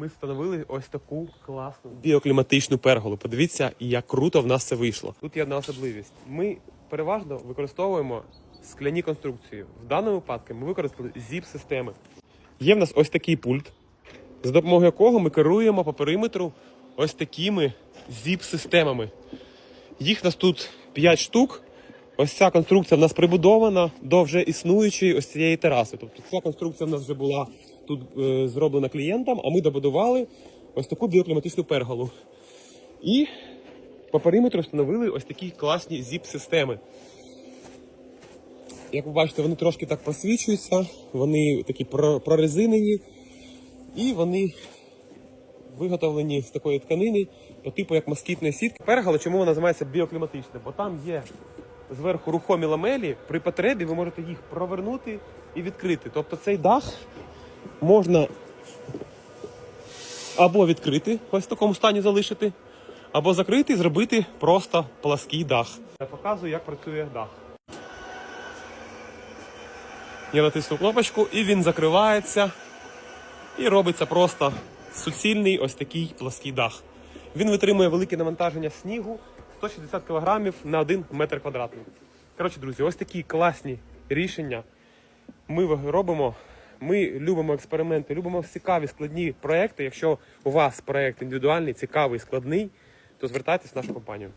ми встановили ось таку класну біокліматичну перголу. Подивіться, як круто в нас це вийшло. Тут є одна особливість. Ми переважно використовуємо скляні конструкції. В даному випадку ми використали зіп-системи. Є в нас ось такий пульт, за допомогою якого ми керуємо по периметру ось такими зіп-системами. Їх нас тут 5 штук. Ось ця конструкція в нас прибудована до вже існуючої ось цієї тераси. Тобто ця конструкція в нас вже була тут е, зроблена клієнтам, а ми добудували ось таку біокліматичну перголу. І по периметру встановили ось такі класні зіп-системи. Як ви бачите, вони трошки так просвічуються, вони такі прорезинені, і вони виготовлені з такої тканини по типу як москітної сітки. Пергола, чому вона називається біокліматична? Бо там є зверху рухомі ламелі, при потребі ви можете їх провернути і відкрити. Тобто цей дах можна або відкрити, ось в такому стані залишити, або закрити і зробити просто плаский дах. Я показую, як працює дах. Я натисну кнопочку і він закривається. І робиться просто суцільний ось такий плаский дах. Він витримує велике навантаження снігу 160 кг на 1 метр квадратний. Коротше, друзі, ось такі класні рішення ми робимо. Ми любимо експерименти, любимо цікаві складні проекти. Якщо у вас проект індивідуальний, цікавий, складний, то звертайтесь в нашу компанію.